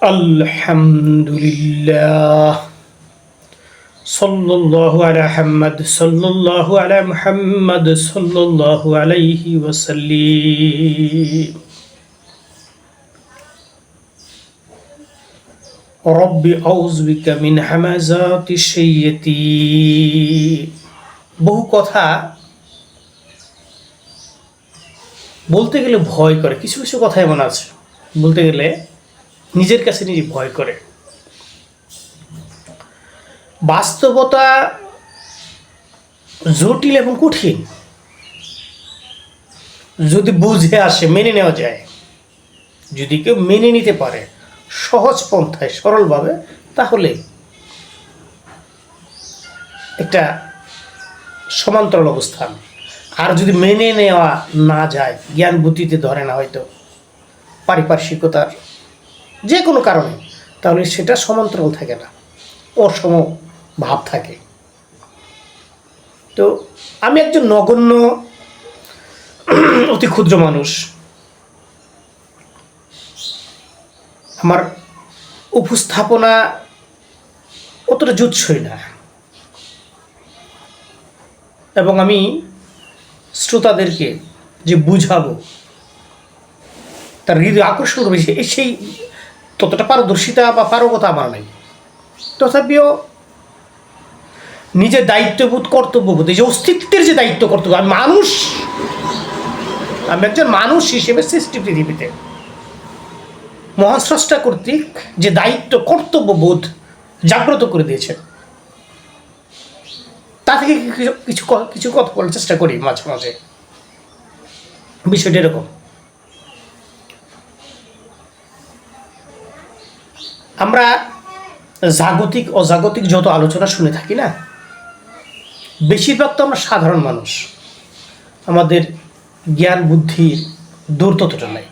আলহামদুলিল্লাহ। সাল্লাল্লাহু আলা হাম্মাদ, সাল্লাল্লাহু আলা মুহাম্মাদ, সাল্লাল্লাহু আলাইহি ওয়াসাল্লিম। রব্বি আউযবিকা মিন হামাযাতি শাইয়াতি বহু কথা বলতে গেলে ভয় করে, কিছু কিছু কথা এমন আছে। বলতে গেলে নিজের কাছে নিজে ভয় করে। বাস্তবতা জটিল এবং কঠিন। যদি বুঝে আসে, মেনে নেওয়া যায়। যদি কেউ মেনে নিতে পারে, সহজ পন্থায়, সরলভাবে, তাহলে একটা সমান্তরাল অবস্থান। আর যদি মেনে নেওয়া না যায়, জ্ঞান বুদ্ধিতে ধরে না হয়তো, পারিপার্শ্বিকতার যে কোনো কারণে, তাহলে সেটা সমান্তরাল থাকে না অসম ভাব থাকে। তো আমি একজন নগণ্য, অতি ক্ষুদ্র মানুষ। আমার উপস্থাপনা অতটা জুৎসই না। এবং আমি শ্রোতাদেরকে যে বুঝাবো, তার হৃদয় আকর্ষণ করবে সেই ততটা পারদর্শিতা বা পারগতা আমার নাই। তথাপিও নিজের দায়িত্ববোধ, কর্তব্যবোধ, এই যে অস্তিত্বের যে দায়িত্ব কর্তব্য আমি মানুষ, আমি একজন মানুষ হিসেবে সৃষ্টি পৃথিবীতে। মহান স্রষ্টা কর্তৃক যে দায়িত্ব, কর্তব্যবোধ জাগ্রত করে দিয়েছেন। তা থেকে কিছু কিছু কথা বলার চেষ্টা করি মাঝে মাঝে। বিষয়টা এরকম। আমরা জাগতিক, অজাগতিক যত আলোচনা শুনে থাকি না, বেশিরভাগ তো আমরা সাধারণ মানুষ। আমাদের জ্ঞান বুদ্ধির দূর ততটা নাই।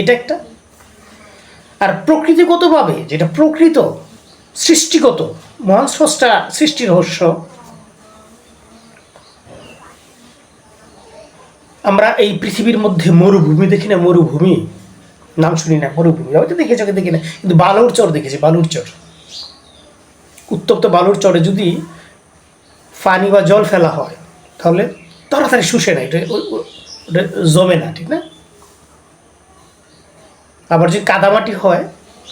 এটা একটা। আর প্রকৃতিগতভাবে যেটা প্রকৃত, সৃষ্টিগত, মহান স্রষ্টা সৃষ্টি রহস্য, আমরা এই পৃথিবীর মধ্যে মরুভূমি, দেখি না মরুভূমি? নাম শুনি না, মরুভূমি। হয়তো দেখে চোখে দেখি না। কিন্তু বালুর চর দেখেছি, বালুর চর। উত্তপ্ত বালুর চরে যদি পানি বা জল ফেলা হয়, তাহলে তাড়াতাড়ি শুষে না, এটা জমে না, ঠিক না? আবার যদি কাদামাটি হয়,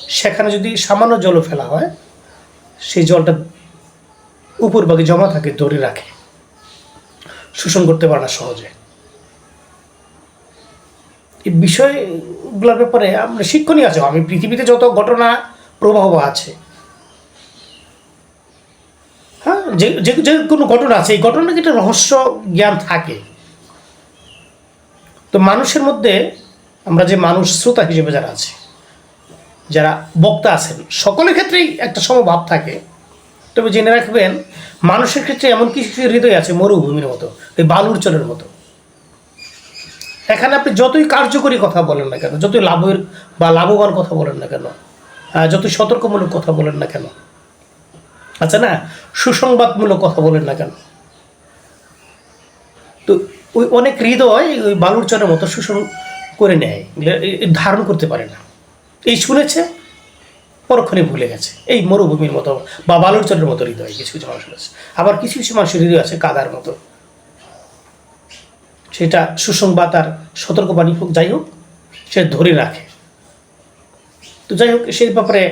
সেখানে যদি সামান্য জলও ফেলা হয়, সেই জলটা উপর ভাগে জমা থাকে, ধরে রাখে। শোষণ করতে পারে না সহজে। এই বিষয়গুলোর ব্যাপারে আমরা শিক্ষণীয় আছে। আমি পৃথিবীতে যত ঘটনা প্রবাহ আছে হ্যাঁ যে যে কোনো ঘটনা আছে, এই ঘটনার একটা রহস্য জ্ঞান থাকে। তো মানুষের মধ্যে আমরা যে মানুষ, শ্রোতা হিসেবে যারা আছে, যারা বক্তা আছেন, সকলের ক্ষেত্রেই একটা সমভাব থাকে। তবে জেনে রাখবেন, মানুষের ক্ষেত্রে এমন কিছু হৃদয় আছে, মরুভূমির মতো এই বালুর চরের মতো। এখানে আপনি যতই কার্যকরী কথা বলেন না কেন, যতই লাভের বা লাভবান কথা বলেন না কেন যতই সতর্কমূলক কথা বলেন না কেন আচ্ছা না, সুসংবাদমূলক কথা বলেন না কেন। তো ওই অনেক হৃদয় ওই বালুর চরের মতো শোষণ করে নেয় ধারণ করতে পারে না। এই শুনেছে, পরক্ষণে ভুলে গেছে। এই মরুভূমির মতো বা বালুর চরের মতো হৃদয়, কিছু কিছু মানুষের আছে। আবার কিছু কিছু মানুষের হৃদয় আছে কাদার মতো। সেটা সুসংবাদ আর সতর্কবাণী হোক, যাই হোক, সে ধরে রাখে। তো যাই হোক, সেই ব্যাপারে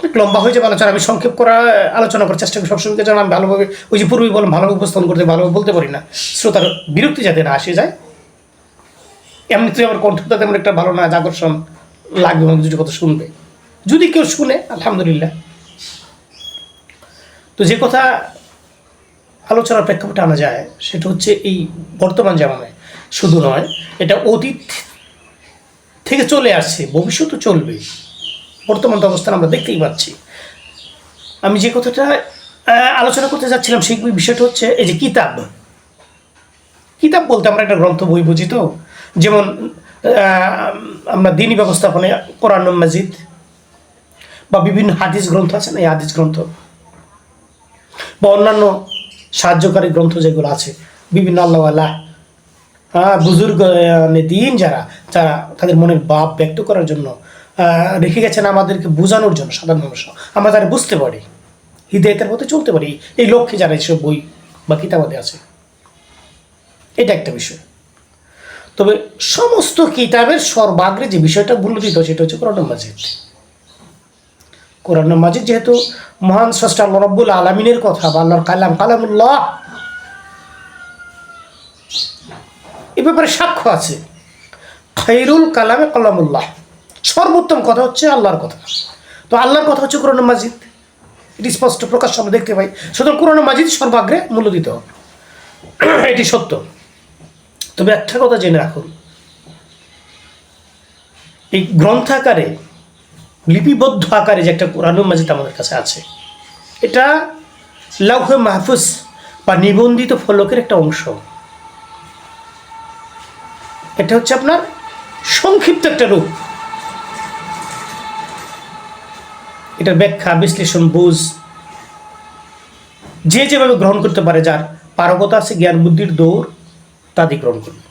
অনেক লম্বা হয়ে যাবে আলোচনা। আমি সংক্ষেপ করা আলোচনা করার চেষ্টা করি। সবসময় যেন আমি ভালোভাবে, ওই যে পূর্বেই বললাম, ভালোভাবে উপস্থাপন করতে, ভালোভাবে বলতে পারি না। শ্রোতার বিরক্তি যাতে না আসে যায়। এমনিতেই আমার কণ্ঠটা তেমন একটা ভালো না আকর্ষণ লাগবে এবং দুটো কথা শুনবে। যদি কেউ শুনে, আলহামদুলিল্লাহ। তো যে কথা আলোচনার প্রেক্ষাপটে আনা যায়, সেটা হচ্ছে এই বর্তমান জামানায়। শুধু নয়, এটা অতীত থেকে চলে আসছে ভবিষ্যতও চলবে। বর্তমান অবস্থান আমরা দেখতেই পাচ্ছি। আমি যে কথাটা আলোচনা করতে যাচ্ছিলাম সেই বিষয়টা হচ্ছে এই যে কিতাব। কিতাব বলতে আমরা একটা গ্রন্থ, বই বুঝি তো? যেমন আমরা দিনী ব্যবস্থাপনায় কোরআন মাজিদ বা বিভিন্ন হাদিস গ্রন্থ আছে না, এই হাদিস গ্রন্থ? বা অন্যান্য সাহায্যকারী গ্রন্থ যেগুলো আছে, বিভিন্ন আল্লাহ হ্যাঁ বুজুর্গ দিন যারা যারা তাদের মনের ভাব ব্যক্ত করার জন্য রেখে গেছেন আমাদেরকে বোঝানোর জন্য সাধারণ মানুষ। আমরা তারা বুঝতে পারি হৃদয়তের মধ্যে চলতে পারি। এই লক্ষ্যে যারা এসব বই বা কিতাবাদে আছে। এটা একটা বিষয়। তবে সমস্ত কিতাবের সর্বাগ্রে যে বিষয়টা মূল্যদিত সেটা হচ্ছে কোরআন মাজিদ। কোরআন মাজিদ যেহেতু মহান স্রষ্টা আল্লাহ রব্বুল আলমিনের কথা বা আল্লাহর কালাম, কালামুল্লাহ এ ব্যাপারে সাক্ষ্য আছে। খাইরুল কালামে কালামুল্লাহ। সর্বোত্তম কথা হচ্ছে আল্লাহর কথা। তো আল্লাহর কথা হচ্ছে কোরআন মাজিদ। এটি স্পষ্ট প্রকাশ আমরা দেখতে পাই। সুতরাং কোরআন মাজিদ সর্বাগ্রে মূল্য দিতে হবে। এটি সত্য। তবে একটা কথা জেনে রাখুন। এই গ্রন্থাকারে লিপিবদ্ধ আকারে যে একটা কোরআন মাজিদ আমাদের কাছে আছে, এটা লাউহে মাহফুজ বা নিবন্ধিত ফলকের একটা অংশ। এটা হচ্ছে আপনার সংক্ষিপ্ত একটা রূপ। এটার ব্যাখ্যা, বিশ্লেষণ, বুঝ, যে যেভাবে গ্রহণ করতে পারে যার পারগতা আছে, জ্ঞান, বুদ্ধির দৌড় তাদের গ্রহণ করবে।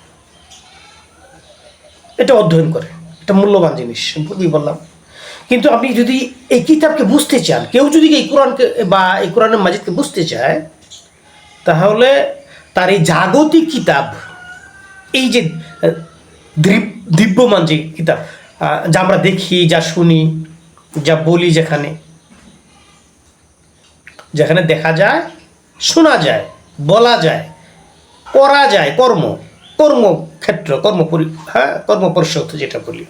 এটা অধ্যয়ন করে, এটা মূল্যবান জিনিস পূর্বেই বললাম। কিন্তু আপনি যদি এই কিতাবকে বুঝতে চান, কেউ যদি এই কোরআনকে বা এই কোরআনের মাজিদকে বুঝতে চায়, তাহলে তার এই জাগতিক কিতাব এই যে দিব্যমান যে কিতাব যা আমরা দেখি, যা শুনি, যা বলি যেখানে যেখানে দেখা যায়, শোনা যায়, বলা যায়, করা যায়, কর্ম, কর্মক্ষেত্র, কর্ম হ্যাঁ কর্মপরিষদ যেটা বলি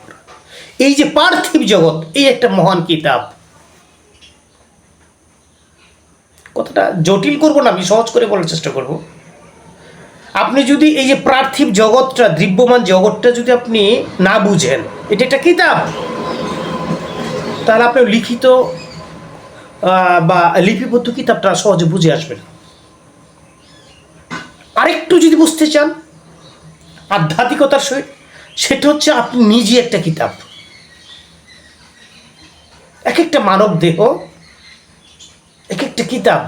এই যে পার্থিব জগৎ, এই একটা মহান কিতাব। কথাটা জটিল করব না, আমি সহজ করে বলার চেষ্টা করব। আপনি যদি এই যে পার্থিব জগৎটা দ্রব্যমান জগৎটা যদি আপনি না বুঝেন, এটা একটা কিতাব। তাহলে আপনি লিখিত বা লিপিবদ্ধ কিতাবটা সহজে বুঝে আসবেন আরেকটু যদি বুঝতে চান, আধ্যাত্মিকতার সহিত, সেটা হচ্ছে আপনি নিজে একটা কিতাব। এক একটা মানব দেহ এক একটা কিতাব।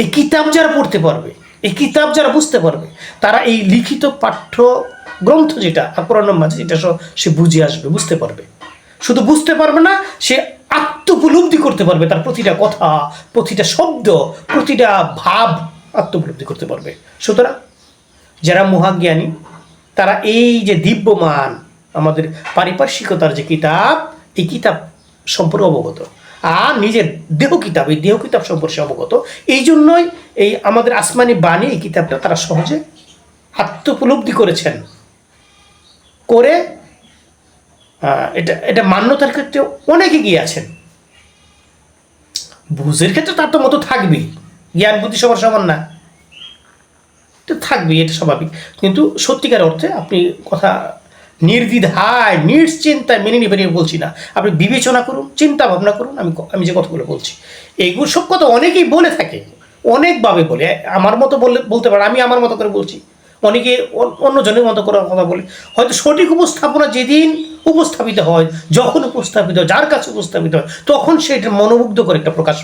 এই কিতাব যারা পড়তে পারবে এই কিতাব যারা বুঝতে পারবে, তারা এই লিখিত পাঠ্য গ্রন্থ যেটা কোরআন মাঝে যেটা সে বুঝে আসবে, বুঝতে পারবে। শুধু বুঝতে পারবে না, সে আত্মোপলব্ধি করতে পারবে, তার প্রতিটা কথা, প্রতিটা শব্দ, প্রতিটা ভাব আত্মোপলব্ধি করতে পারবে। সুতরাং যারা মহাজ্ঞানী, তারা এই যে দিব্যমান আমাদের পারিপার্শ্বিকতার যে কিতাব, এই কিতাব সম্পর্কে অবগত। আর নিজের দেহ কিতাব, এই দেহ কিতাব সম্পর্কে অবগত। এই জন্যই এই আমাদের আসমানি বাণী, এই কিতাবটা তারা সহজে আত্মোপলব্ধি করেছেন। করে এটা এটা মান্যতার ক্ষেত্রে অনেক এগিয়ে আছেন। বুঝের ক্ষেত্রে তার তো মতো থাকবেই। জ্ঞান, বুদ্ধি সবার সমান না। তো থাকবেই, এটা স্বাভাবিক। কিন্তু সত্যিকার অর্থে আপনি কথা নির্দ্বিধায় নিশ্চিন্তায় মেনে নেবেন বলছি না। আপনি বিবেচনা করুন, চিন্তা ভাবনা করুন, আমি আমি যে কথাগুলো বলছি। এইগুলো সব কথা অনেকেই বলে থাকে, অনেকভাবে বলে। আমার মতো বললে, বলতে পারে, আমি আমার মতো করে বলছি। অনেকে অন্যজনের মতো করে কথা বলে। হয়তো সঠিক উপস্থাপনা যেদিন উপস্থাপিত হয়, যখন উপস্থাপিত হয়, যার কাছে উপস্থাপিত হয়, তখন সেটা মনোমুগ্ধ করে একটা প্রকাশ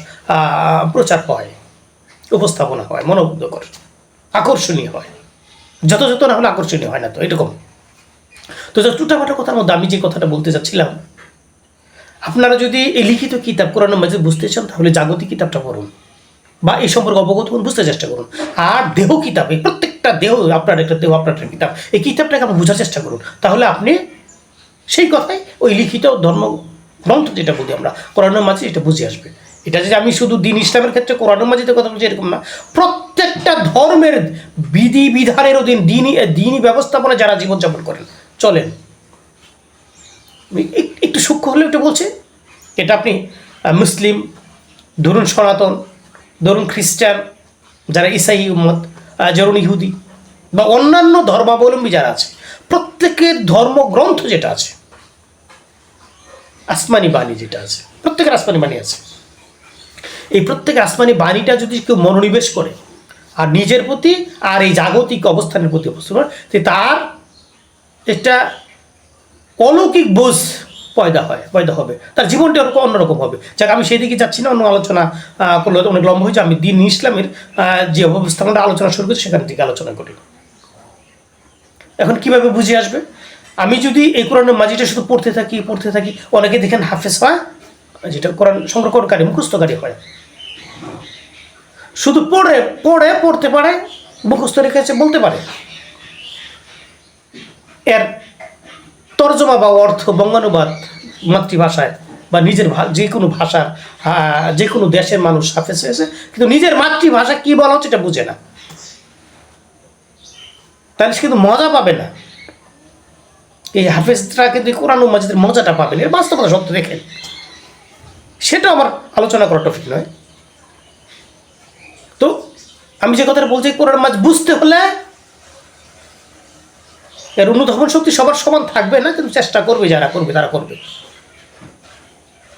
প্রচার হয়, উপস্থাপনা হয়, মনোমুগ্ধকর, আকর্ষণীয় হয়। যত যত না হলে আকর্ষণীয় হয় না তো, এরকম। তো টুটাফাটা কথার মধ্যে আমি যে কথাটা বলতে চাচ্ছিলাম আপনারা যদি এই লিখিত কিতাব কোরআন মাঝে বুঝতে চান, তাহলে জাগতিক কিতাবটা পড়ুন বা এই সম্পর্কে অবগত হন, বুঝতে চেষ্টা করুন। আর দেহ কিতাব, এই প্রত্যেকটা দেহ, আপনার একটা দেহ, আপনার একটা কিতাব, এই কিতাবটাকে আপনি বোঝার চেষ্টা করুন। তাহলে আপনি সেই কথাই ওই লিখিত ধর্ম গ্রন্থ যেটা বলি আমরা কোরআনের মাঝে এটা বুঝে আসবে। এটা যে আমি শুধু দিন ইসলামের ক্ষেত্রে কোরআনের মাঝে কথা বলছি, এরকম না। প্রত্যেকটা ধর্মের বিধি বিধানের অধীন দিনই দিনই ব্যবস্থাপনা যারা জীবনযাপন করেন। চলেন। এক- একটু সূক্ষ্ম হলে একটু বলছে এটা আপনি মুসলিম ধরুন সনাতন ধরুন খ্রিস্টান যারা ইসাই উম্মত ধরুন ইহুদি বা অন্যান্য ধর্মাবলম্বী যারা আছে প্রত্যেকের ধর্মগ্রন্থ যেটা আছে আসমানি বাণী যেটা আছে প্রত্যেকের আসমানি বাণী আছে। এই প্রত্যেক আসমানি বাণীটা যদি কেউ মনোনিবেশ করে আর নিজের প্রতি আর এই জাগতিক অবস্থানের প্রতি অবস্থান করে, তার একটা অলৌকিক বোঝ পয়দা হয়, পয়দা হবে। তার জীবনটা ওরকম অন্যরকম হবে। যাক, আমি সেই দিকে যাচ্ছি না, অন্য আলোচনা করলে অনেক লম্বা হয়েছে আমি দিন ইসলামের যে অবস্থানটা আলোচনা শুরু করছি, সেখান থেকে আলোচনা করি। এখন কীভাবে বুঝে আসবে? আমি যদি এই কোরআনের মাঝিটা শুধু পড়তে থাকি পড়তে থাকি, অনেকে দেখেন হাফেজ হয়, যেটা কোরআন সংরক্ষণকারী, মুখস্থকারী হয়। শুধু পড়ে পড়ে, পড়তে পারে, মুখস্থ রেখেছে বলতে পারে। এর তর্জমা বা অর্থ বঙ্গানুবাদ মাতৃভাষায় বা নিজের যে কোনো ভাষার যে কোনো দেশের মানুষ হাফেজ হয়েছে, কিন্তু নিজের মাতৃভাষা কী বলা হচ্ছে এটা বুঝে না। তাহলে সে কিন্তু মজা পাবে না। এই হাফেজরা কিন্তু কোরআন মাজিদের মজাটা পাবেন। এর বাস্তবতা সত্য দেখেন। সেটা আমার আলোচনা করা টপিক নয়। তো আমি যে কথাটা বলছি, কোরআন মাঝ বুঝতে হলে এর অনুধাবন শক্তি সবার সমান থাকবে না, কিন্তু চেষ্টা করবে, যারা করবে, তারা করবে।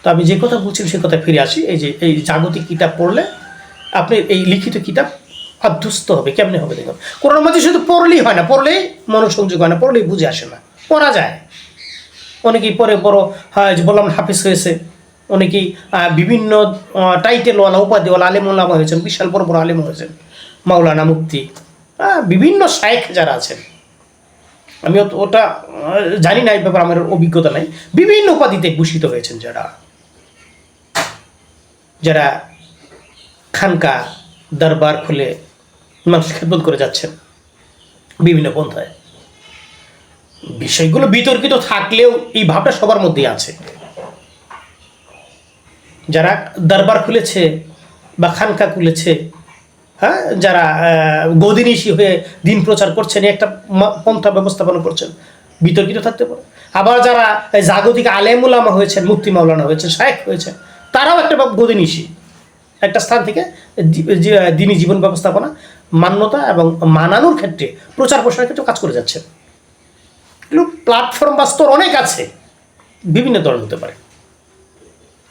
তো আমি যে কথা বলছি সে কথা ফিরে আসি। এই যে, এই জাগতিক কিতাব পড়লে আপনি এই লিখিত কিতাব অভ্যস্ত হবে, কেমনে হবে দেখুন। কোরআন মাঝে শুধু পড়লেই হয় না, পড়লেই মনোসংযোগ হয় না, পড়লেই বুঝে আসে না। পড়া যায়। অনেকেই পরে বড় হয়, যে বললাম হাফিজ হয়েছে। অনেকেই বিভিন্ন টাইটেলওয়ালা, উপাধিওয়ালা আলিমুল্লামা হয়েছেন, বিশাল বড় বড় আলিম হয়েছেন। মাওলানা মুক্তি বিভিন্ন শায়েখ যারা আছেন আমি ওটা জানি না, এই ব্যাপারে আমার অভিজ্ঞতা নাই। বিভিন্ন উপাধিতে ভূষিত হয়েছেন যারা। যারা খানকা দরবার খুলে মানুষ খেদমত করে যাচ্ছেন। বিভিন্ন পন্থায়। বিষয়গুলো বিতর্কিত থাকলেও এই ভাবটা সবার মধ্যেই আছে। যারা দরবার খুলেছে বা খানকা খুলেছে হ্যাঁ যারা গদিনিশি হয়ে দিন প্রচার করছেন একটা পন্থা ব্যবস্থাপনা করছেন, বিতর্কিত থাকতে পারে। আবার যারা জাগতিক আলেমুলামা হয়েছেন মুক্তি মাওলানা হয়েছেন, শায়েখ হয়েছেন, তারাও একটা গদিনিশি। একটা স্থান থেকে দি- যে- দিনী জীবন ব্যবস্থাপনা, মান্যতা এবং মানানোর ক্ষেত্রে প্রচার প্রসারের ক্ষেত্রে কাজ করে যাচ্ছেন। এগুলো প্ল্যাটফর্ম বা স্তর অনেক আছে, বিভিন্ন ধরনের হতে পারে।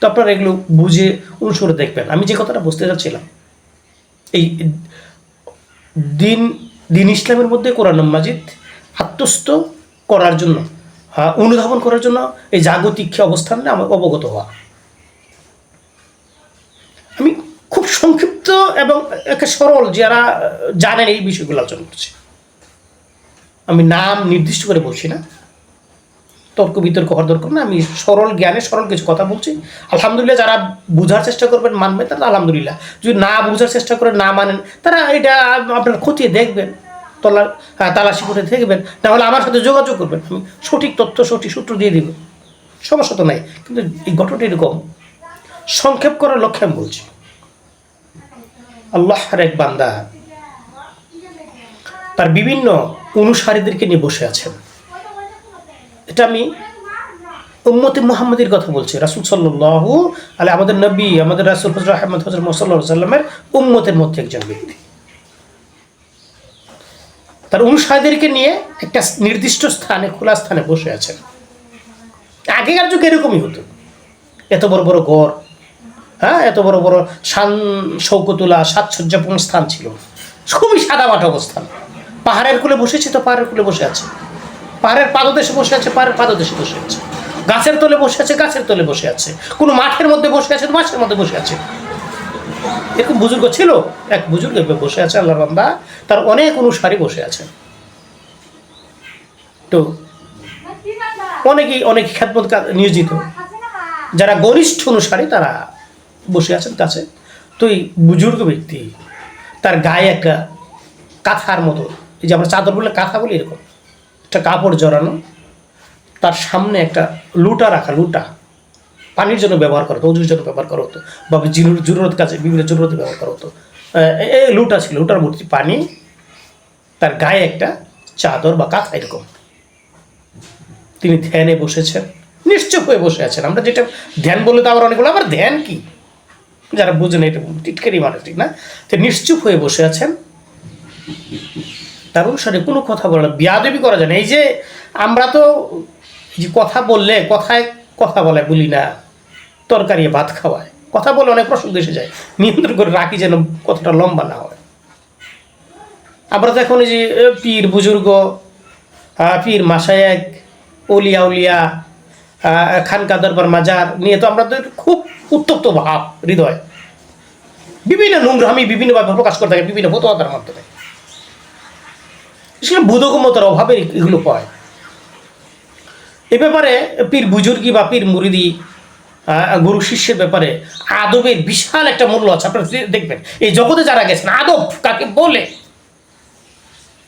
তো আপনারা এগুলো বুঝে অনুসরে দেখবেন। আমি যে কথাটা বুঝতে চাচ্ছিলাম এই দিন দিন ইসলামের মধ্যে কোরআন মাজিদ আত্মস্থ করার জন্য অনুধাবন করার জন্য এই জাগতিক অবস্থান আমার অবগত হওয়া। আমি খুব সংক্ষিপ্ত এবং একটা সরল যারা জানেন এই বিষয়গুলো আলোচনা করছি। আমি নাম নির্দিষ্ট করে বলছি না। তর্ক বিতর্ক হওয়ার দরকার না আমি সরল জ্ঞানে সরল কিছু কথা বলছি। আলহামদুলিল্লাহ যারা বোঝার চেষ্টা করবেন মানবেন তারা আলহামদুলিল্লাহ। যদি না বোঝার চেষ্টা করে না মানেন, তারা এটা আপনার খতিয়ে দেখবেন, তলা তালাশি করে দেখবেন। নাহলে আমার সাথে যোগাযোগ করবেন। আমি সঠিক তথ্য, সঠিক সূত্র দিয়ে দেবেন সমস্যা তো নাই, কিন্তু এই ঘটনাটা এরকম। সংক্ষেপ করার লক্ষ্যে আমি বলছি। আল্লাহর এক বান্দা তার বিভিন্ন অনুসারীদেরকে নিয়ে বসে আছেন। এটা আমি উম্মতি মোহাম্মদের কথা বলছি। রাসুল সাল্লাহু আলে আমাদের নবী, আমাদের রাসুল হজর আহমদ হজর মোসাল্লা সাল্লামের উম্মতের মধ্যে একজন ব্যক্তি। তার অনুসারীদেরকে নিয়ে একটা নির্দিষ্ট স্থানে, খোলা স্থানে বসে আছেন। আগেকার যুগে এরকমই হতো। এত বড় বড় ঘর হ্যাঁ এত বড় বড় শান শৌকতুলা সাজসজ্জাপূর্ণ স্থান ছিল। খুবই সাদামাটা অবস্থান। পাহাড়ের কুলে বসেছে তো পাহাড়ের কুলে বসে আছে। পাহাড়ের পাদদেশে বসে আছে পাহাড়ের পাদদেশে বসে আছে। গাছের তলে বসে আছে, গাছের তলে বসে আছে। কোনো মাঠের মধ্যে বসে আছে তো মাঠের মধ্যে বসে আছে। এরকম বুজুর্গ ছিল? এক বুজুর্গ বসে আছে আল্লাহ বান্দা। তার অনেক অনুসারী বসে আছে। তো অনেকেই, অনেক খ্যাতমত নিয়োজিত। যারা গরিষ্ঠ অনুসারী, তারা বসে আছেন কাছে। তো এই বুজুর্গ ব্যক্তি, তার গায়ে একটা কাঁথার মতো, এই যে আমরা চাদর বলে কাঁথা বলি এরকম একটা কাপড় জড়ানো, তার সামনে একটা লুটা রাখা, লুটা। পানির জন্য ব্যবহার করা হতো জন্য ব্যবহার করা হতো, বা জিরুর, জরুরত কাছে বিভিন্ন জরুরতে ব্যবহার করা হতো। এ- লুটা ছিল, লুটার মূর্তি, পানি, তার গায়ে একটা চাদর বা কাঁথা, এরকম। তিনি ধ্যানে বসেছেন, নিশ্চুপ হয়ে বসে আছেন। আমরা যেটা ধ্যান বলে তো আবার অনেকগুলো আবার ধ্যান কি? যারা বুঝেন এটা টিটকারি মানুষ, ঠিক না? তো নিশ্চুপ হয়ে বসে আছেন। তার অনুসারে কোনো কথা বলা বিয়াদবি করা যায় না। এই যে আমরা তো যে কথা বললে কথায় কথা বলে বলি না, তরকারি ভাত খাওয়ায়। কথা বলে অনেক প্রসঙ্গ এসে যায়, নিয়ন্ত্রণ করে রাখি যেন কথাটা লম্বা না হয়। আমরা তো এখন যে পীর বুজুর্গ পীর মাসায়েক অলিয়া উলিয়া খানকা দরবার মাজার নিয়ে তো আমাদের খুব উত্তপ্ত ভাব, হৃদয়। বিভিন্ন নোংরামি বিভিন্নভাবে প্রকাশ করে থাকে, বিভিন্ন ফতোয়াদার মাধ্যমে। সেখানে বোধগম্যতার অভাবে এগুলো হয়। এ ব্যাপারে পীর বুজুর্গি বা পীর মুরিদি গুরু শিষ্যের ব্যাপারে আদবের বিশাল একটা মূল্য আছে। আপনারা দেখবেন, এই জগতে যারা গেছেন, আদব কাকে বলে?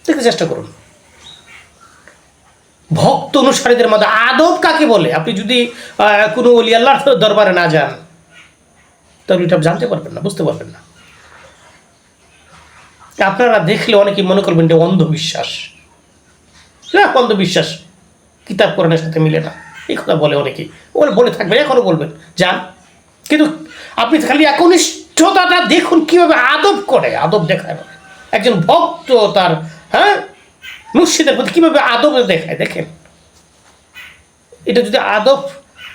দেখতে চেষ্টা করুন। ভক্ত অনুসারীদের মধ্যে আদব কাকে বলে? আপনি যদি কোনো অলি দরবারে না যান, তাহলে এটা জানতে পারবেন না, বুঝতে পারবেন না। আপনারা দেখলে অনেকেই মনে করবেন এটা অন্ধবিশ্বাস। না, অন্ধবিশ্বাস কিতাব কোরআনের সাথে মিলে না। এই কথা বলে অনেকেই বলে বলে থাকবে এখনও বলবেন, যান। কিন্তু আপনি খালি একনিষ্ঠতাটা দেখুন কীভাবে আদব করে, আদব দেখায়। একজন ভক্ত তার হ্যাঁ মুর্শিদের প্রতি কীভাবে আদব দেখায়, দেখেন। এটা যদি আদব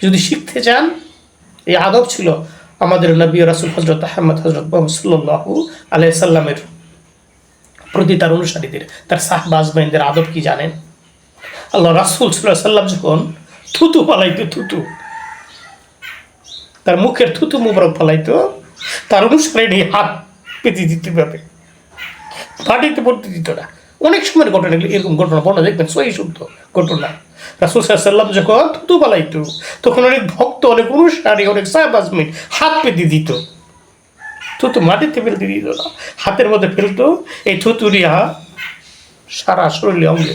যদি শিখতে চান, এই আদব ছিল আমাদের নবী রাসুল হজরত আহমদ হজরত মোহাম্মদ সাল্লাহু আলাইসাল্লামের প্রতি তার অনুসারীদের, তার সাহবাজবাইনদের আদব কি জানেন? আল্লাহ রাসুল সাল্লাম যখন থুতু পালাইতো থুতু, তার মুখের থুতু মুবারক পালাইতো তার অনুসারে হাত পেতে দিতে পারে মাটিতে পড়তে দিত না। অনেক সময়ের ঘটনা এরকম ঘটনা বর্ণনা দেখবেন সই শুদ্ধ ঘটনা। রাসুল সাল্লাম যখন থুতু পালাইতো তখন অনেক ভক্ত, অনেক অনুসারী, অনেক সাহেবাজমিন হাত পেতে দিত। থুতু মাটিতে ফেলতে দিত না। হাতের মধ্যে ফেলতো এই থুতুরিয়া সারা শরীরে অঙ্গে।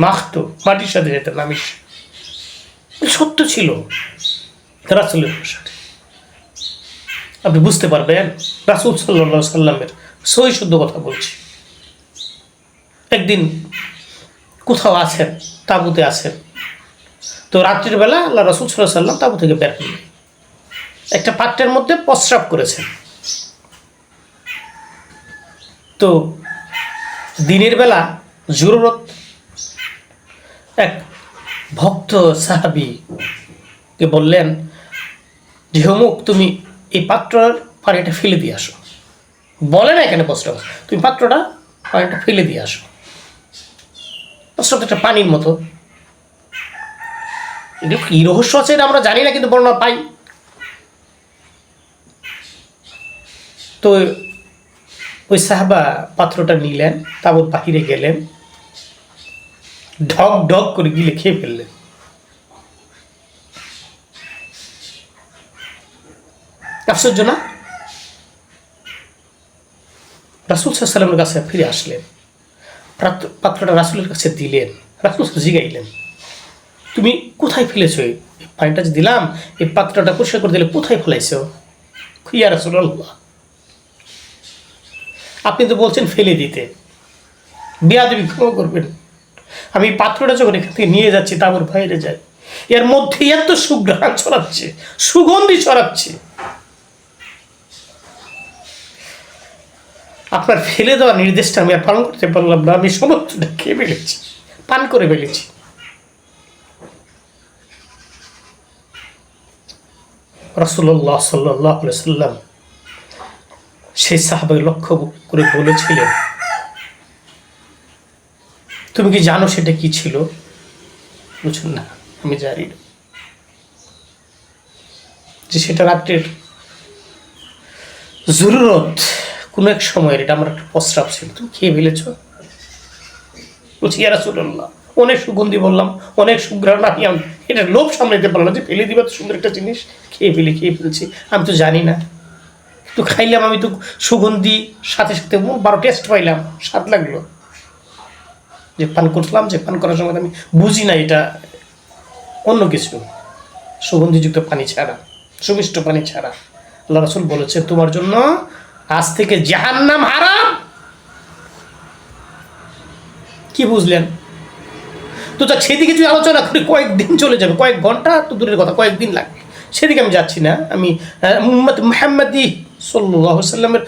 মাখতো, মাটির সাথে যেত না, মিশ। সত্য ছিল। রাসুলের অনুসারে আপনি বুঝতে পারবেন, রাসুল সাল্লা সাল্লামের সই শুদ্ধ কথা বলছি। একদিন কোথাও আছেন, তাঁবুতে আছেন। তো রাত্রির বেলা আল্লাহ রসুল সাল্লাহ সাল্লাম তাঁবু থেকে বের করলেন। একটা পাত্রের মধ্যে প্রস্রাব করেছেন। তো দিনের বেলা জরুরত এক ভক্ত সাহাবিকে বললেন যে অমুক তুমি এই পাত্রর পানিটা ফেলে দিয়ে আসো। বলে না এখানে প্রস্রাব তুমি পাত্রটা, পানিটা ফেলে দিয়ে আসো। প্রশ্নটা একটা পানির মতো। এগুলো কী রহস্য আছে এটা আমরা জানি না, কিন্তু বর্ণনা পাই। তো ওই সাহাবা পাত্রটা নিলেন তারপর বাহিরে গেলেন, ঢক ঢক করে গিলে খেয়ে ফেললেন। আশ্চর্য না? রাসুল সাল্লামের কাছে ফিরে আসলেন। পাত্রটা রাসুলের কাছে দিলেন। রাসুল জিগাইলেন, তুমি কোথায় ফেলেছো? এই পানিটা দিলাম, এই পাত্রটা পরিষ্কার করে দিলে কোথায় ফেলাইছো? খুইয়া রাসুল্লাহ আপনি তো বলছেন ফেলে দিতে। বেয়াদবি ক্ষমা করবেন? আমি পাত্রটা যখন এখান থেকে নিয়ে যাচ্ছি তারপর বাইরে যাই এর মধ্যে এত সুঘ্রাণ ছড়াচ্ছে, সুগন্ধি ছড়াচ্ছে। আপনার ফেলে দেওয়া নির্দেশটা আমি আর পালন করতে পারলাম না, আমি সমস্তটা খেয়ে ফেলেছি, পান করে ফেলেছি। রসুল্লাহ সাল্লাহ সাল্লাম সেই সাহাবাকে লক্ষ্য করে বলেছিলেন তুমি কি জানো সেটা কি ছিল? বুঝুন না, আমি জানি না। যে সেটা রাত্রের জরুরত কোনো এক সময়ের, এটা আমার একটা প্রস্রাব ছিল। তুমি খেয়ে ফেলেছ? বলছি ইয়ারা সুল্লাহ অনেক সুগন্ধি বললাম, অনেক সুগ্রাণ আমি এটা লোভ সামলাইতে পারলাম যে ফেলে দিবা তো সুন্দর একটা জিনিস, খেয়ে ফেলে, খেয়ে ফেলছি, আমি তো জানি না। তো খাইলাম, আমি তো সুগন্ধি, সাথে সাথে বারো টেস্ট পাইলাম, স্বাদ লাগল। যে পান করলাম, যে পান করার সময় আমি বুঝি না এটা অন্য কিছু। সুগন্ধিযুক্ত পানি ছাড়া, সুমিষ্ট পানি ছাড়া। আল্লাহ রসুল বলেছে, তোমার জন্য আজ থেকে জাহান্নাম হারাম। কি বুঝলেন? তো যাক, সেদিকে যদি আলোচনা করি, কয়েকদিন চলে যাবে, কয়েক ঘণ্টা তো দূরের কথা, কয়েকদিন লাগবে। সেদিকে আমি যাচ্ছি না, আমি মোহাম্মদি সাল্লাহ সাল্লামের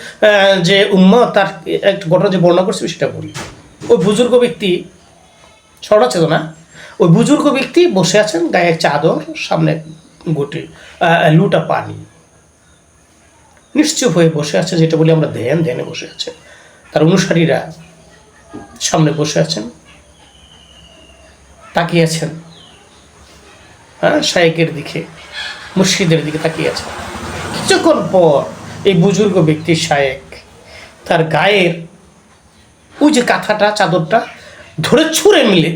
যে উম্মা, তার একটা ঘটনা যে বর্ণনা করছে সেটা বলি। ওই বুজুর্গ ব্যক্তি ছড়া চেতনা ওই বুজুর্গ ব্যক্তি বসে আছেন, গায়ে চাদর, সামনে গোটে লুটা পানি। নিশ্চুপ হয়ে বসে আছে যেটা বলি আমরা ধ্যান, ধ্যানে বসে আছে তার অনুসারীরা সামনে বসে আছেন। তাকিয়ে আছেন। হ্যাঁ শায়েকের দিকে মুর্শিদের দিকে তাকিয়ে আছেন। কিছুক্ষণ পর এই বুজুর্গ ব্যক্তি শায়েক, তার গায়ের ওই যে কাঁথাটা, চাদরটা ধরে ছুঁড়ে মিলে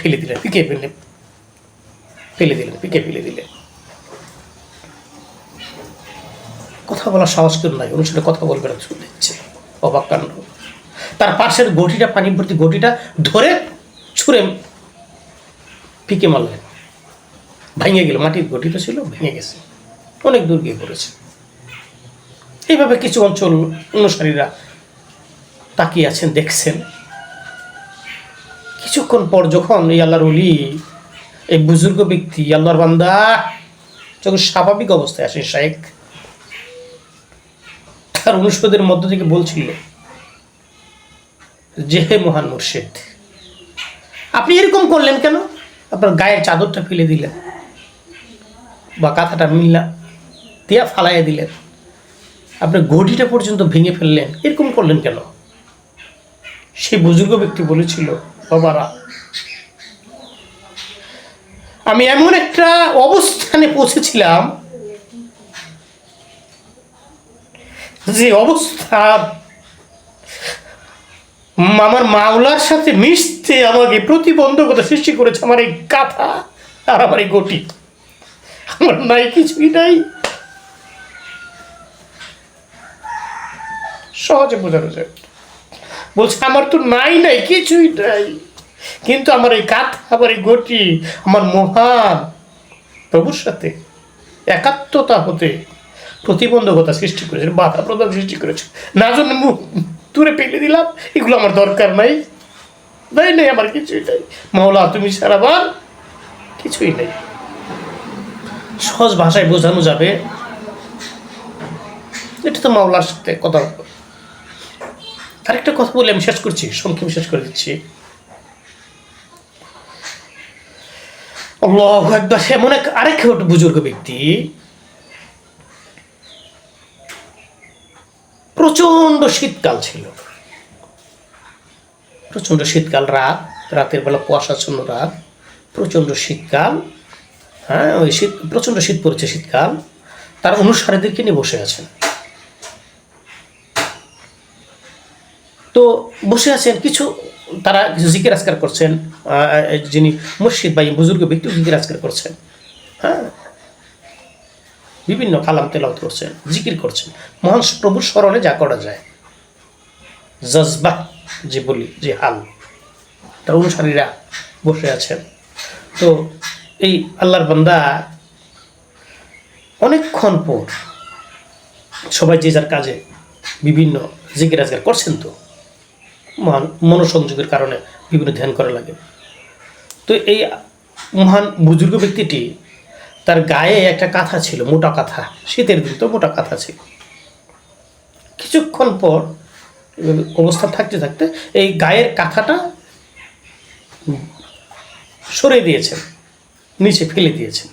ফেলে দিলেন, পিকে ফেলে ফেলে দিলেন, পিকে ফেলে দিলেন। কথা বলার সাহস কেউ নাই অনুষ্ঠানে কথা বলবে না শুনে দিচ্ছে, অবাক কাণ্ড। তার পাশের গটিটা পানি ভর্তি গটিটা ধরে ছুঁড়ে পিকে মারলেন। ভেঙে গেল, মাটির গটিটা ছিল, ভেঙে গেছে। অনেক দূর গিয়ে পড়েছে। এইভাবে কিছু অঞ্চল অনুসারীরা তাকিয়ে আছেন, দেখছেন। কিছুক্ষণ পর যখন এই আল্লাহর অলি এই বুজুর্গ ব্যক্তি, আল্লাহর বান্দা, যখন স্বাভাবিক অবস্থায় আসে শায়েক তার অনুষদের মধ্য থেকে বলছিল, যে হে মহান মুর্শিদ, আপনি এরকম করলেন কেন? আপনার গায়ের চাদরটা ফেলে দিলেন বা কাঁথাটা মিল্লা দিয়া ফালাইয়া দিলেন। আপনার ঘটিটা পর্যন্ত ভেঙে ফেললেন, এরকম করলেন কেন? সেই বুজুর্গ ব্যক্তি বলেছিল, বাবারা, আমি এমন একটা অবস্থানে পৌঁছেছিলাম যে অবস্থা আমার মাওলার সাথে মিশতে আমাকে প্রতিবন্ধকতা সৃষ্টি করেছে, আমার এই কাঁথা আর আমার এই গটি আমার নাই, কিছুই নাই। সহজে বোঝানো যায়। বলছে, আমার তো নাই নাই, কিছুই নাই। কিন্তু আমার এই কাঁথা আমার এই গতি, আমার মহান প্রভুর সাথে একাত্মতা হতে প্রতিবন্ধকতা সৃষ্টি করেছে, বাধা প্রদান সৃষ্টি করেছে। না জন্য মুখ দূরে ফেলে দিলাম, এগুলো আমার দরকার নাই। নাই নাই, আমার কিছুই নাই। মাওলা, তুমি সারাবার কিছুই নেই। সহজ ভাষায় বোঝানো যাবে। এটা তো মাওলার সাথে কথা। আরেকটা কথা বলে আমি শেষ করছি, সংক্ষেপ শেষ করে দিচ্ছি। এমন এক আরেক বুজুর্গ ব্যক্তি। প্রচণ্ড শীতকাল ছিল। প্রচণ্ড শীতকাল রাত, রাতের বেলা কুয়াশাচ্ছন্ন রাত। প্রচণ্ড শীতকাল হ্যাঁ ওই শীত প্রচণ্ড শীত পড়েছে শীতকাল। তার অনুসারীদেরকে নিয়ে বসে আছেন। তো বসে আছেন কিছু, তারা কিছু জিকির আজকার করছেন যিনি মুর্শিদ বা বুজুর্গ ব্যক্তি জিকির আজকার করছেন। হ্যাঁ? বিভিন্ন কালাম তেলাওত করছেন, জিকির করছেন। মহান প্রভুর স্মরণে যা করা যায়। জজবা, যে বলি, যে হাল। তার অনুসারীরা বসে আছেন। তো এই আল্লাহর বান্দা অনেকক্ষণ পর সবাই যে যার কাজে বিভিন্ন আজকার করছেন তো মনোসংযোগের কারণে বিভিন্ন ধ্যান করা লাগে। তো এই মহান বুজুর্গ ব্যক্তিটি তার গায়ে একটা কাঁথা ছিল, মোটা কাঁথা, শীতের দিন তো মোটা কাঁথা ছিল। কিছুক্ষণ পর অবস্থা থাকতে থাকতে এই গায়ের কাঁথাটা সরে দিয়েছেন, নিচে ফেলে দিয়েছেন।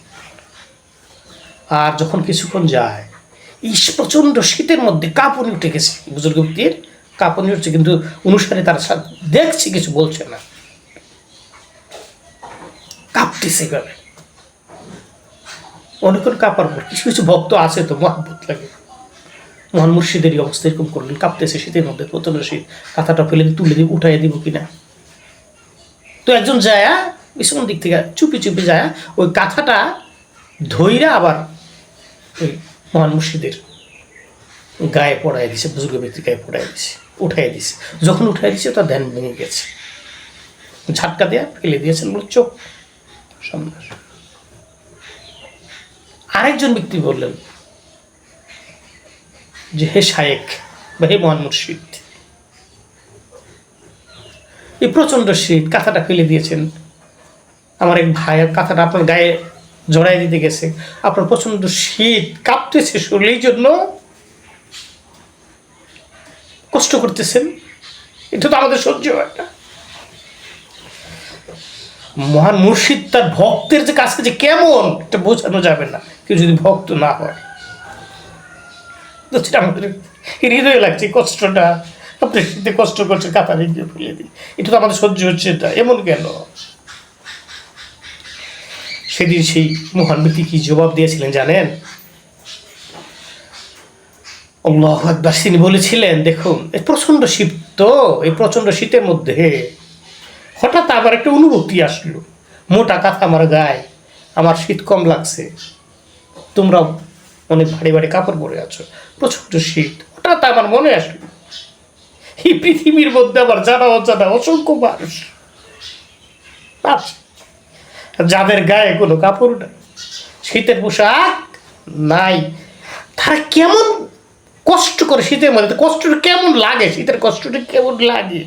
আর যখন কিছুক্ষণ যায়, ইস, প্রচণ্ড শীতের মধ্যে কাঁপুনি উঠে গেছে বুজুর্গ ব্যক্তির। কাঁপুনি উঠছে কিন্তু অনুসারে তার দেখছি কিছু, বলছে না। কাঁপতেছে এভাবে। অনেকক্ষণ কাঁপার পর কিছু কিছু ভক্ত আছে তো মহাব্বত লাগে। মহান মুর্শিদেরই অবস্থা এরকম করলেন, কাঁপতেছে শীতের মধ্যে প্রচণ্ড শীত কাঁথাটা ফেলে তুলে দিয়ে উঠাইয়া দিব কিনা। তো একজন যায়া পিছন দিক থেকে চুপি চুপি যায় ওই কাঁথাটা ধইরা আবার ওই মহান মুর্শিদের গায়ে পড়াই দিছে, বুজুর্গ ব্যক্তি গায়ে পড়াই দিছে। উঠাই দিছে। যখন উঠাই দিছে তার ধ্যান ভেঙে গেছে। ঝাটকা দেয়া ফেলে দিয়েছেন বলে চোখ। সামনে আরেকজন ব্যক্তি বললেন যে, হে শায়েক বা হে মহান মুর্শিদ, এই প্রচণ্ড শীত, কাঁথাটা ফেলে দিয়েছেন। আমার এক ভাই কাঁথাটা আপনার গায়ে জড়াই দিতে গেছে। আপনার প্রচণ্ড শীত কাঁপতেছে শরীরের জন্য। কষ্ট করতেছেন, এটা তো আমাদের সহ্য হয় না। মহান মুর্শিদ তার ভক্তের যে কাছে যে কেমন, এটা বোঝানো যাবে না, কেউ যদি ভক্ত না হয়। তো আমাদের হৃদয়ে লাগছে কষ্টটা আপনি শীতে কষ্ট করছে কাতা রেখে ফেলে দিই এটা তো আমাদের সহ্য হচ্ছে এটা এমন কেন? সেদিন সেই মহান ব্যক্তি কি জবাব দিয়েছিলেন জানেন? আল্লাহ তিনি বলেছিলেন দেখুন এই প্রচণ্ড শীত তো, এই প্রচণ্ড শীতের মধ্যে হঠাৎ আবার একটা অনুভূতি আসলো। মোটা কাঁথা আমার গায়ে, আমার শীত কম লাগছে। তোমরা অনেক ভারী ভারী কাপড় পরে আছো, প্রচণ্ড শীত। হঠাৎ আমার মনে আসলো, এই পৃথিবীর মধ্যে আবার জানা অজানা অসংখ্য মানুষ যাদের গায়ে কোনো কাপড় নাই, শীতের পোশাক নাই। তারা কেমন কষ্ট করে শীতের মধ্যে, কষ্টটা কেমন লাগে? শীতের কষ্টটা কেমন লাগে?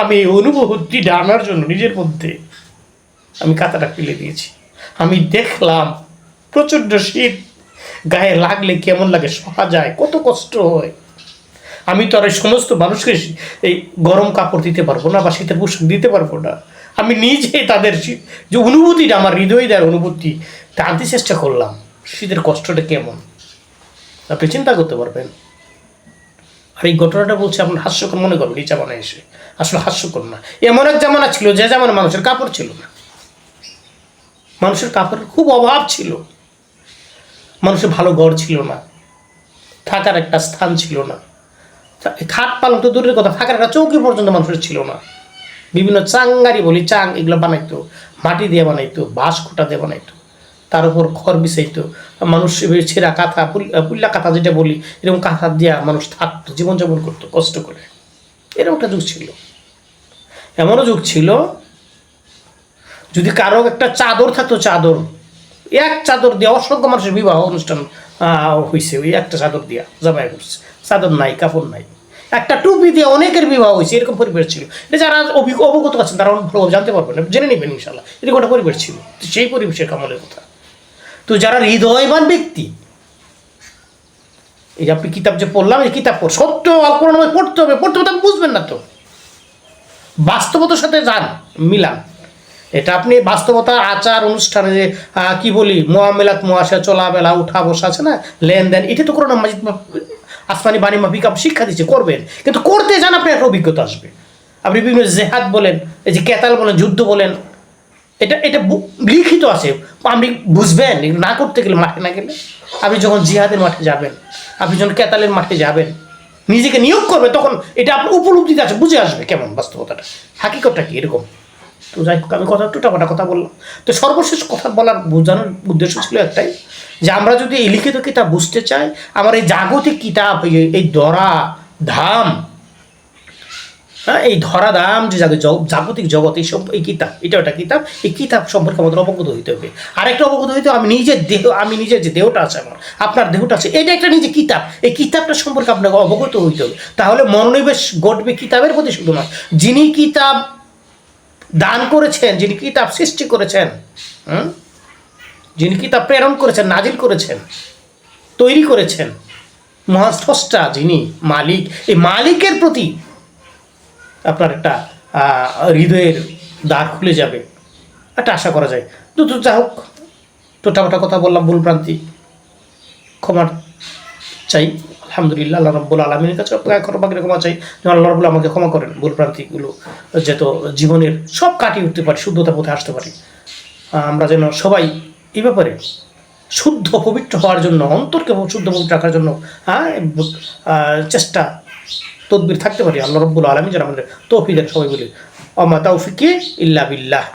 আমি এই অনুভূতিটা আনার জন্য নিজের মধ্যে আমি কাঁথাটা ফেলে দিয়েছি। আমি দেখলাম প্রচণ্ড শীত, গায়ে লাগলে কেমন লাগে, সহা যায়, কত কষ্ট হয়। আমি তো আর সমস্ত মানুষকে এই গরম কাপড় দিতে পারব না বা শীতের পোশাক দিতে পারব না। আমি নিজে তাদের যে অনুভূতিটা, আমার হৃদয় দেওয়ার অনুভূতি তা আনতে চেষ্টা করলাম, শীতের কষ্টটা কেমন। আপনি চিন্তা করতে পারবেন। আর এই ঘটনাটা বলছে আপনার হাস্যকর মনে করবেন, এই জামানায় এসে। আসলে হাস্যকর না। এমন এক জামানা ছিল যে জামানা মানুষের কাপড় ছিল না। মানুষের কাপড়ের খুব অভাব ছিল। মানুষের ভালো ঘর ছিল না। থাকার একটা স্থান ছিল না। খাট পালন তো দূরের কথা, থাকার একটা চৌকি পর্যন্ত মানুষের ছিল না। বিভিন্ন চাঙ্গারি বলি, চাং এগুলো বানাইতো, মাটি দিয়ে বানাইতো, বাঁশ খুঁটা দিয়ে বানাইতো। তার উপর খড় বিছাইতো। মানুষ ছেঁড়া কাঁথা পুল্লা কাঁথা যেটা বলি, এরকম কাঁথা দিয়া মানুষ থাকতো, জীবনযাপন করতো কষ্ট করে। এরকম একটা যুগ ছিল। এমনও যুগ ছিল, যদি কারও একটা চাদর থাকতো, চাদর, এক চাদর দিয়ে অসংখ্য মানুষের বিবাহ অনুষ্ঠান হয়েছে ওই একটা চাদর দিয়া জামাই করছে। চাদর নাই, কাপড় নাই। একটা টুপি দিয়ে অনেকের বিবাহ হয়েছে এরকম পরিবেশ ছিল। এটা যারা অভিজ্ঞ অবগত আছেন, তারা জানতে পারবেন, জেনে নেবেন ইনশাল্লাহ এরকম একটা পরিবেশ ছিল। সেই পরিবেশের কামলের কথা। তো যারা হৃদয়বান ব্যক্তি, এই যে আপনি কিতাব যে পড়লাম, এই কিতাব পড়, সত্য অল্পনা পড়তে হবে পড়তে হবে বুঝবেন না তো। বাস্তবতার সাথে যান, মিলান। এটা আপনি বাস্তবতা, আচার, অনুষ্ঠানে যে কি বলি মোয়ামেলাত মোয়াশা চলাবেলা, উঠা, বসা আছে না, লেনদেন, এটা তো কোনো না, মাজিদ আসমানি বাণী মাফিক আপনি শিক্ষা দিচ্ছে, করবেন। কিন্তু করতে যান, আপনার একটা অভিজ্ঞতা আসবে। আপনি বিভিন্ন জেহাদ বলেন, এই যে কেতাল বলেন, যুদ্ধ বলেন এটা এটা লিখিত আছে। আপনি বুঝবেন, না করতে গেলে মাঠে না গেলে। আপনি যখন জিহাদের মাঠে যাবেন, আপনি যখন কেতালের মাঠে যাবেন, নিজেকে নিয়োগ করবে, তখন এটা আপনার উপলব্ধিতে আছে, বুঝে আসবে কেমন বাস্তবতাটা। হাকিকতটা কি এরকম? তো যাই হোক, আমি কথা টুটাপাটা কথা বললাম। তো সর্বশেষ কথা বলার বোঝানোর উদ্দেশ্য ছিল একটাই, যে আমরা যদি এই লিখিত কিতাব বুঝতে চাই, আমার এই জাগতিক কিতাব এই দরা ধাম হ্যাঁ এই ধরা দাম যে জ- জাগতিক জগৎ, এই সব এই কিতাব, এটা একটা কিতাব, এই কিতাব সম্পর্কে আমাদের অবগত হইতে হবে। আরেকটা অবগত হইতে আমি নিজের দেহ, আমি নিজের যে দেহটা আছে আমার, আপনার দেহটা আছে, এটা একটা নিজে কিতাব। এই কিতাবটা সম্পর্কে আপনাকে অবগত হইতে হবে। তাহলে মনোনিবেশ ঘটবে কিতাবের প্রতি শুধু নয়। যিনি কিতাব দান করেছেন, যিনি কিতাব সৃষ্টি করেছেন, হুম? যিনি কিতাব প্রেরণ করেছেন, নাজিল করেছেন, তৈরি করেছেন মহান স্রষ্টা যিনি, মালিক, এই মালিকের প্রতি আপনার একটা হৃদয়ের দ্বার খুলে যাবে। একটা আশা করা যায়। তো যা হোক টোটামোটা কথা বললাম ভুল প্রান্তি ক্ষমার চাই। আলহামদুলিল্লাহ, আল্লাহ রব্বুল আলমীর কাছে ক্ষমাকে ক্ষমা চাই। যেন আল্লাহ রব্বুল আমাকে ক্ষমা করেন ভুল প্রান্তিগুলো যেত জীবনের সব কাটিয়ে উঠতে পারি, শুদ্ধতার পথে আসতে পারি। আমরা যেন সবাই এই ব্যাপারে শুদ্ধ, পবিত্র হওয়ার জন্য, অন্তরকে শুদ্ধ, পবিত্র রাখার জন্য হ্যাঁ চেষ্টা তদবির থাকতে পারি, আল্লাহ রব্বুল আলমী যেন আমাদের তৌফিক দেন সবাই বলি। অমা তৌফিকে ইল্লা বিল্লাহ।